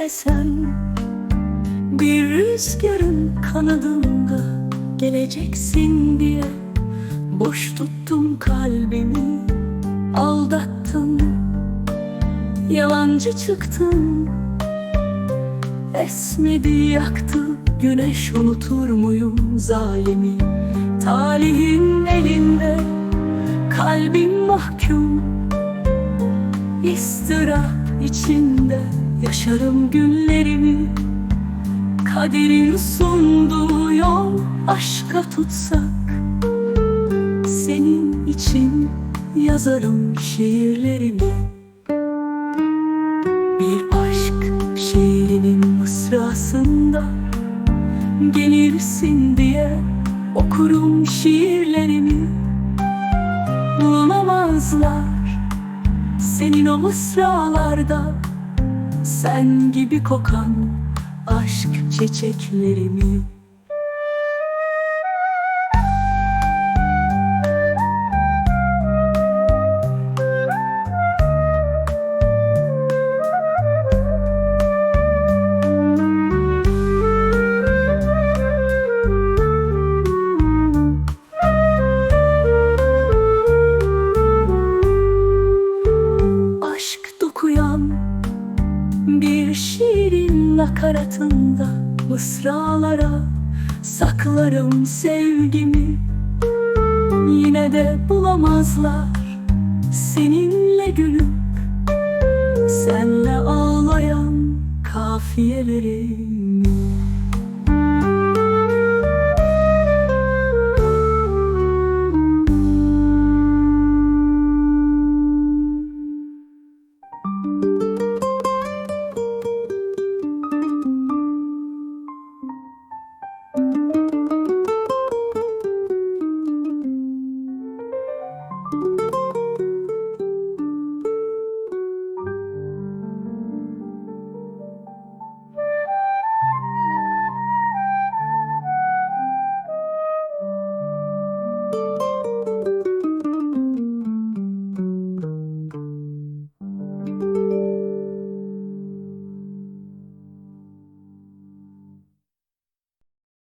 esen Bir rüzgarın kanadında geleceksin diye Boş tuttum kalbimi aldattın Yalancı çıktın Esmedi yaktı güneş unutur muyum zalimi? Talihin elinde kalbim mahkum İstirap içinde yaşarım günlerimi Kaderin sunduğu yol aşka tutsak. Senin için yazarım şiirlerimi. Bir aşk şiirinin mısrasında Gelirsin diye okurum şiirlerimi. Bulamazlar senin o mısralarda Sen gibi kokan aşk çiçeklerimi. Dokuyan bir şiirin nakaratında Mısralara saklarım sevgimi. Yine de bulamazlar seninle gülüp Senle ağlayan kafiyeleri